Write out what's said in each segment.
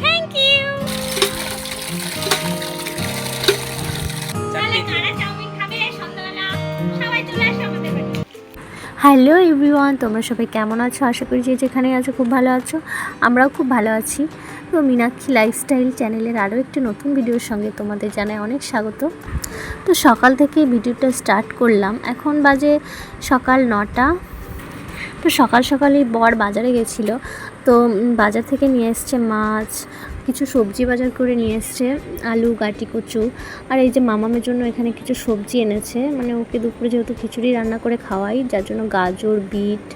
Thank you hello everyone তোমরা সবাই কেমন আছো? আশা করি যে যেখানে আছো খুব ভালো আছো। আমরাও খুব ভালো আছি। তো মীনাক্ষী লাইফস্টাইল চ্যানেলের আরও একটি নতুন ভিডিওর সঙ্গে তোমাদের জানাই অনেক স্বাগত। তো সকাল থেকে ভিডিওটা স্টার্ট করলাম। এখন বাজে সকাল নটা। তো সকাল সকালই বর বাজারে গেছিল। তো বাজার থেকে নিয়ে এসছে মাছ, কিছু সবজি বাজার করে নিয়ে এসছে, আলু, গাটি, কচু। আর এই যে মামামের জন্য এখানে কিছু সবজি এনেছে মানে ওকে দুপুরে যেহেতু খিচুড়ি রান্না করে খাওয়াই, যার জন্য গাজর, বিট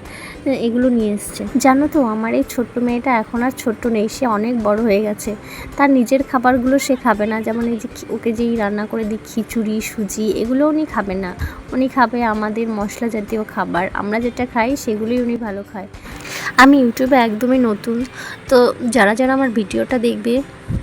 এগুলো নিয়ে এসছে। জানো তো, আমার এই ছোট্ট মেয়েটা এখন আর ছোট্ট নেই, সে অনেক বড় হয়ে গেছে। তার নিজের খাবারগুলো সে খাবে না, যেমন এই যে ওকে যেই রান্না করে দিই, খিচুড়ি, সুজি এগুলো উনি খাবে না। উনি খাবে আমাদের মশলা জাতীয় খাবার। আমরা যেটা খাই, সেগুলোই উনি ভালো খায়। আমি ইউটিউবে একদমই নতুন। তো যারা যারা আমার ভিডিওটা দেখবে,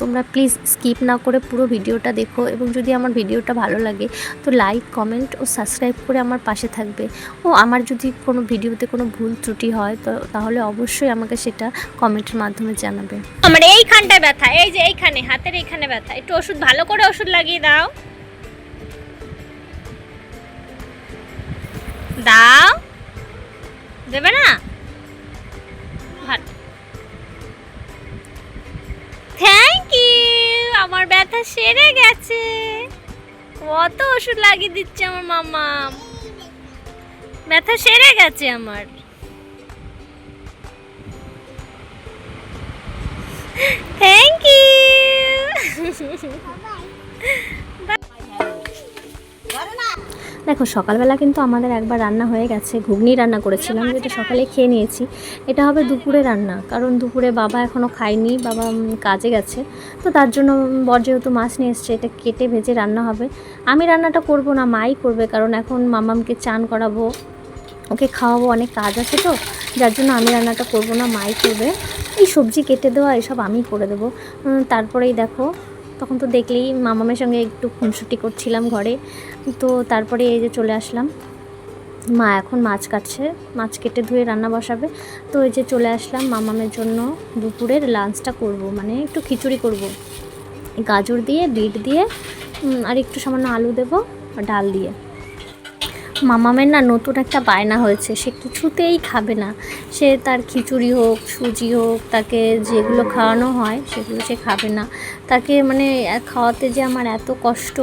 তোমরা প্লিজ স্কিপ না করে পুরো ভিডিওটা দেখো এবং যদি আমার ভিডিওটা ভালো লাগে, তো লাইক কমেন্ট ও সাবস্ক্রাইব করে আমার পাশে থাকবে। ও, আমার যদি কোনো ভিডিওতে কোনো ভুল ত্রুটি হয়, তো তাহলে অবশ্যই আমাকে সেটা কমেন্টের মাধ্যমে জানাবে। আমার এইখানটায় ব্যথা, এই যে এইখানে, হাতের এইখানে ব্যথা। একটু ওষুধ, ভালো করে ওষুধ লাগিয়ে দাও। দাও। দেবে না? থ্যাংক ইউ আমার ব্যথা সেরে গেছে। কত ওষুধ লাগিয়ে দিচ্ছে আমার মামা ব্যথা সেরে গেছে আমার। থ্যাংক ইউ দেখো, সকালবেলা কিন্তু আমাদের একবার রান্না হয়ে গেছে ঘুগনি রান্না করেছিলাম, যেটা সকালে খেয়ে নিয়েছি। এটা হবে দুপুরে রান্না, কারণ দুপুরে বাবা এখনও খায়নি, বাবা কাজে গেছে। তো তার জন্য বর যেহেতু মাছ নিয়ে এসছে, এটা কেটে ভেজে রান্না হবে। আমি রান্নাটা করব না, মাই করবে, কারণ এখন মামামকে চান করাবো, ওকে খাওয়াবো, অনেক কাজ আছে তো, যার জন্য আমি রান্নাটা করব না, মাই করবে। এই সবজি কেটে দেওয়া, এসব আমি করে দেবো। তারপরেই দেখো তখন তো দেখলেই মামামের সঙ্গে একটু খুনসুটি করছিলাম ঘরে। তো তারপরে এই যে চলে আসলাম। মা এখন মাছ কাটছে, মাছ কেটে ধুয়ে রান্না বসাবে। তো এই যে চলে আসলাম মামামের জন্য দুপুরের লাঞ্চটা করব মানে একটু খিচুড়ি করব। গাজর দিয়ে, বিট দিয়ে আর একটু সামান্য আলু দেবো, ডাল দিয়ে। মামামের না নতুন একটা বায়না হয়েছে। সে কিছুতেই খাবে না। সে তার খিচুড়ি হোক, সুজি হোক, তাকে যেগুলো খাওয়ানো হয় সেগুলো সে খাবে না। তাকে মানে খাওয়াতে যে আমার এত কষ্ট।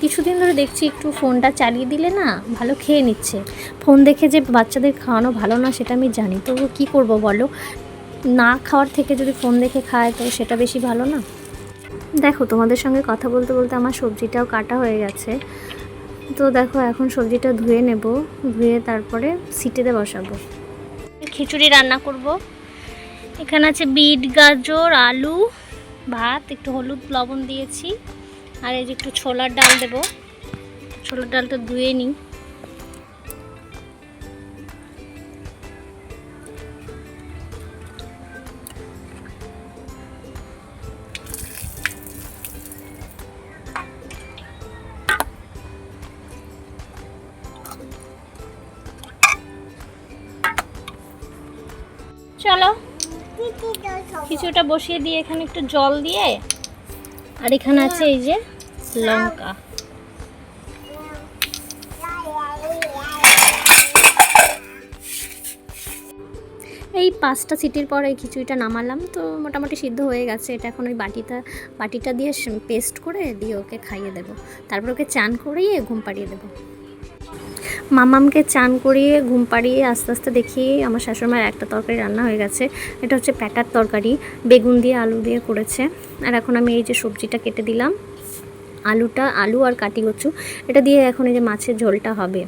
কিছুদিন ধরে দেখছি একটু ফোনটা চালিয়ে দিলে না ভালো খেয়ে নিচ্ছে। ফোন দেখে যে বাচ্চাদের খাওয়ানো ভালো না সেটা আমি জানি। তবু কী করব বলো? না খাওয়ার থেকে যদি ফোন দেখে খায় তো সেটা বেশি ভালো না? দেখো তোমাদের সঙ্গে কথা বলতে বলতে আমার সবজিটাও কাটা হয়ে গেছে। তো দেখো, এখন সবজিটা ধুয়ে নেব। ধুয়ে তারপরে সিটিতে বসাবো। খিচুড়ি রান্না করব। এখানে আছে বিট, গাজর, আলু, ভাত, একটু হলুদ, লবণ দিয়েছি। আর এই যে একটু ছোলার ডাল দেব। ছোলার ডাল তো ধুয়ে নিই। চলো। কিছুটা বসিয়ে দিয়ে এখানে একটু জল দিয়ে আর এখানে আছে এই যে লঙ্কা। এই পাঁচটা সিটির পর এই খিচুড়িটা নামালাম তো মোটামুটি সিদ্ধ হয়ে গেছে। এটা এখন ওই বাটিটা বাটিটা দিয়ে পেস্ট করে দিয়ে ওকে খাইয়ে দেবো। তারপর ওকে চান করিয়ে ঘুম পাড়িয়ে দেবো। মামামকে চান করিয়ে, ঘুম পাড়িয়ে, আস্তে আস্তে দেখি আমার শাশুড়িমার একটা তরকারি রান্না হয়ে গেছে। এটা হচ্ছে প্যাটার তরকারি। বেগুন দিয়ে, আলু দিয়ে করেছে। আর এখন আমি এই যে সবজিটা কেটে দিলাম। আলুটা, আলু আর কাটি কচু। এটা দিয়ে এখন এই যে মাছের ঝোলটা হবে।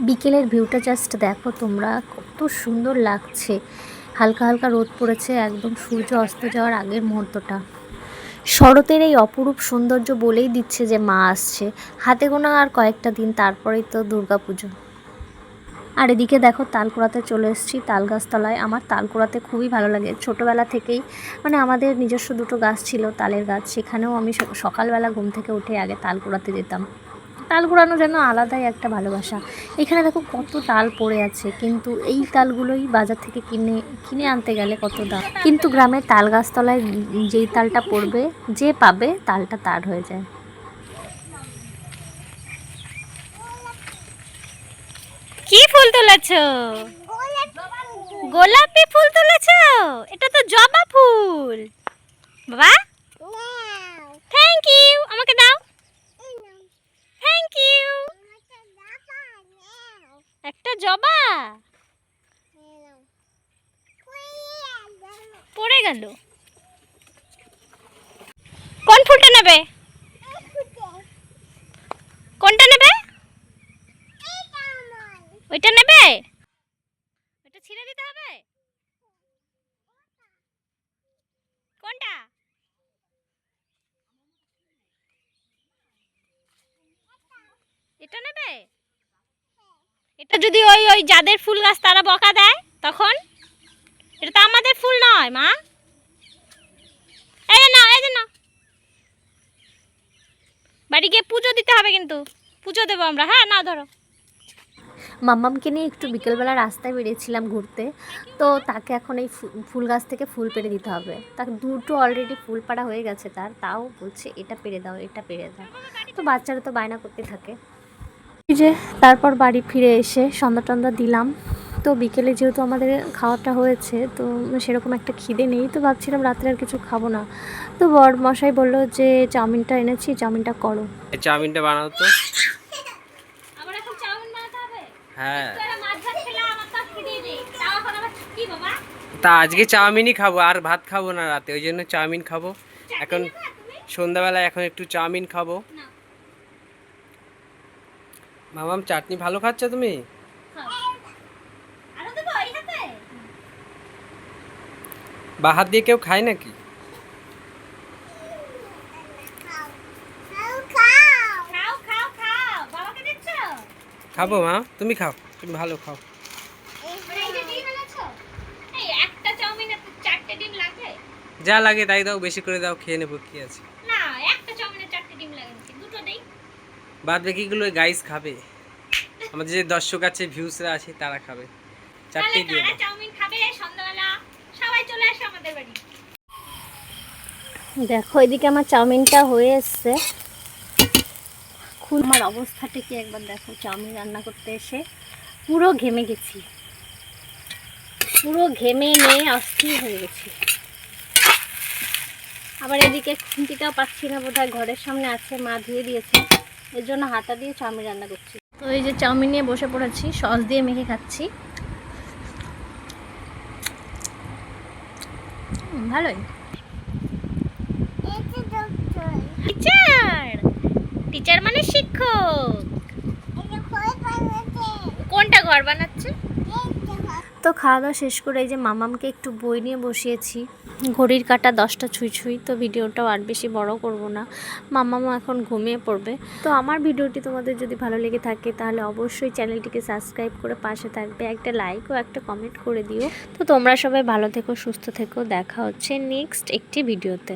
বিকেলের ভিউটা জাস্ট দেখো তোমরা, কত সুন্দর লাগছে। হালকা হালকা রোদ পড়েছে, একদম সূর্য অস্ত যাওয়ার আগের মুহূর্তটা। শরতের এই অপরূপ সৌন্দর্য বলেই দিচ্ছে যে মা আসছে। হাতে গোনা আর কয়েকটা দিন তারপরেই তো পুজো আর এদিকে দেখো, তালকুড়াতে চলে এসেছি তাল গাছতলায় আমার তালকুড়াতে খুবই ভালো লাগে। ছোটোবেলা থেকেই মানে আমাদের নিজস্ব দুটো গাছ ছিল তালের গাছ। সেখানেও আমি সকালবেলা ঘুম থেকে উঠে আগে তালকুড়াতে যেতাম। তাল ঘোরানো যেন আলাদাই একটা ভালোবাসা। এখানে দেখো কত তাল পড়ে আছে কিন্তু এই তালগুলোই বাজার থেকে কিনে কিনে আনতে গেলে কত দাম। কিন্তু গ্রামের তাল গাছতলায় যেই তালটা পড়বে যে পাবে তালটা তার হয়ে যায়। কি ফুল তুলেছ? গোলাপি ফুল তুলেছ? এটা তো জবা ফুল। বাবা। থ্যাংক ইউ আমাকে দাও থ্যাংক ইউ একটা জবা পড়ে গেল। কোন ফুলটা নেবে? কোনটা নেবে? ওইটা নেবে? ওইটা ছিঁড়ে দিতে হবে? কোনটা? এটা নেবে? এটা যদি ওই ওই যাদের ফুল গাছ তারা বকা দেয়, তখন? এটা তো আমাদের ফুল নয়, মা। এই নাও এই নাও। বাড়ি গিয়ে পুজো দিতে হবে কিন্তু। পুজো দেবো আমরা হ্যাঁ? না ধরো। মাম্মামকে নিয়ে একটু বিকেলবেলা রাস্তায় বেরিয়েছিলাম ঘুরতে। তো তাকে এখন এই ফুল গাছ থেকে ফুল পেড়ে দিতে হবে। তার দুটো অলরেডি ফুল পাড়া হয়ে গেছে তার। তাও বলছে, এটা পেরে দাও, এটা পেরে দাও। তো বাচ্চারা তো বায়না করতে থাকে। যে তারপর বাড়ি ফিরে এসে সন্ধ্যা টন্দা দিলাম। তো বিকেলে যেহেতু আমাদের খাওয়াটা হয়েছে তো সেরকম একটা খিদে নেই তো ভাবছিলাম রাত্রে আর কিছু খাব না। তো বর মশাই বলল যে চাউমিনটা এনেছি চাউমিনটা করো। চাউমিনটা বানাও তো। আবার এখন চাউমিন বানাতে হ্যাঁ। তো আজকে চাউমিনই খাব আর ভাত খাব না রাতে ওই জন্য চাউমিন খাব। এখন সন্ধ্যাবেলায় এখন একটু চাউমিন খাব। না। মামাম চাটনি ভালো খাচ্ছ তুমি? আরও দেবো এই হাতে? বা হাত দিয়ে কেউ খায় নাকি? খাব মা। তুমি খাও। তুমি ভালো খাও। যা লাগে তাই দাও বেশি করে দাও খেয়ে নেব কি আছে না একটা চাউমিনে চারটে ডিম লাগে নাকি দুটো দেই বাদ বাকিগুলো গাইস খাবে। আমাদের যে দর্শক আছে ভিউসরা আছে তারা খাবে। চারটেই দিয়ে চাউমিন খাবে সন্ধ্যাবেলা সবাই চলে আসো আমাদের বাড়ি। দেখো এদিকে আমার চাউমিনটা হয়ে এসছে। খুব আমার অবস্থাটা কি একবার দেখো চাউমিন রান্না করতে এসে। পুরো ঘেমে গেছি। পুরো ঘেমে নিয়ে অস্থির হয়ে গেছি। আবার এদিকে খুন্তিটাও পাচ্ছি না বোধহয় ঘরের সামনে আছে মা ধুয়ে দিয়েছে। এর জন্য হাতা দিয়ে চাউমিন রান্না করছি। তো এই যে চাউমিন নিয়ে বসে পড়েছি, সস দিয়ে মেখে খাচ্ছি। ভালোই। টিচার! টিচার মানে শিক্ষক। কোনটা ঘর বানাচ্ছে? তো খাওয়া দাওয়া শেষ করে এই যে মামামকে একটু বই নিয়ে বসিয়েছি। ঘড়ির কাটা দশটা ছুঁই ছুঁই, তো ভিডিওটাও আর বেশি বড় করব না। মামামও এখন ঘুমিয়ে পড়বে। তো আমার ভিডিওটি তোমাদের যদি ভালো লেগে থাকে, তাহলে অবশ্যই চ্যানেলটিকে সাবস্ক্রাইব করে পাশে থাকবে। একটা লাইক ও একটা কমেন্ট করে দিও। তো তোমরা সবাই ভালো থেকো, সুস্থ থেকো। দেখা হচ্ছে নেক্সট একটি ভিডিওতে